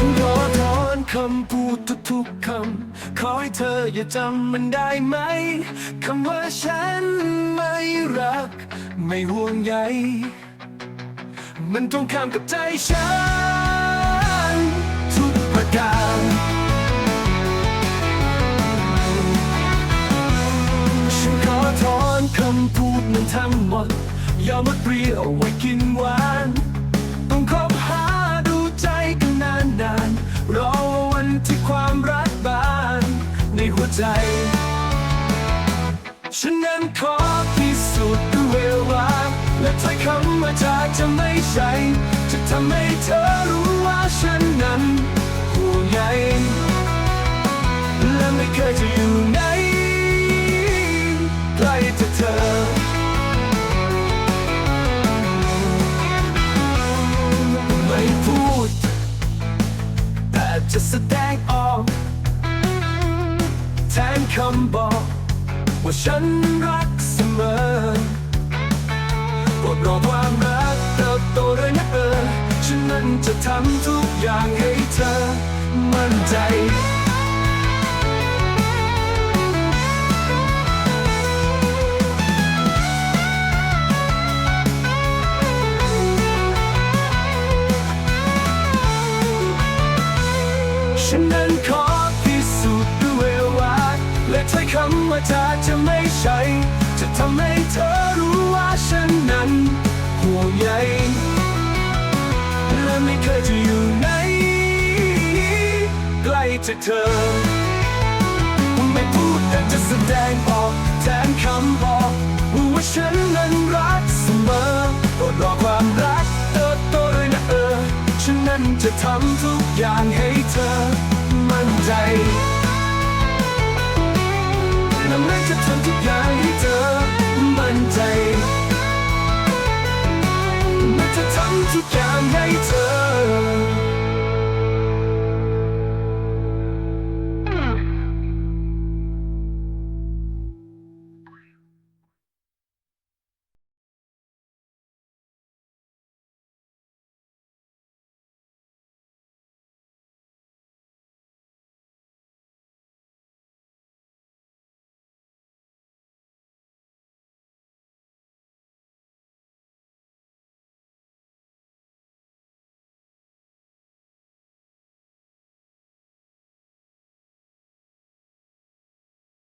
ฉันรอทนคำพูดทุกๆคำ ขอให้เธออย่าจำมันได้ไหม คำว่าฉันไม่รัก ไม่ห่วงใย มันตรงข้ามกับใจฉัน ทุกประการฉันขอถอนคำพูดนั้นทั้งหมดย่ามาเปรี้ยวไว้กินหวาน ใจ ฉันนั้นขอพิสูจน์ด้วยเวลา และถ้อยคำว่าจากจะไม่ใช่ จะทำให้เธอรู้ว่าฉันนั้นห่วงใยและไม่เคยจะอยู่ไหนใกล้จะเธอไม่พูดแต่จะแส คำบอก ว่าฉันรักเสมอโปรดรอความรักเติบโตด้วยนะเออฉันนั้นจะทำทุกอย่างให้เธอ มั่นใจฉันนั้นขอ และถ้อยคำว่าจะจะไม่ใช่ จะทำให้เธอรู้ว่าฉันนั้นห่วงใยและไม่เคยจะอยู่ไหนใกล้จะเธอ ไม่พูดแต่จะแสดงออกแทนคำบอกว่าฉันนั้นรักเสมอโปรดรอความรักเติบโตด้วยนะเออ ฉันนั้นจะทำทุกอย่างให้เธอมั่นใจ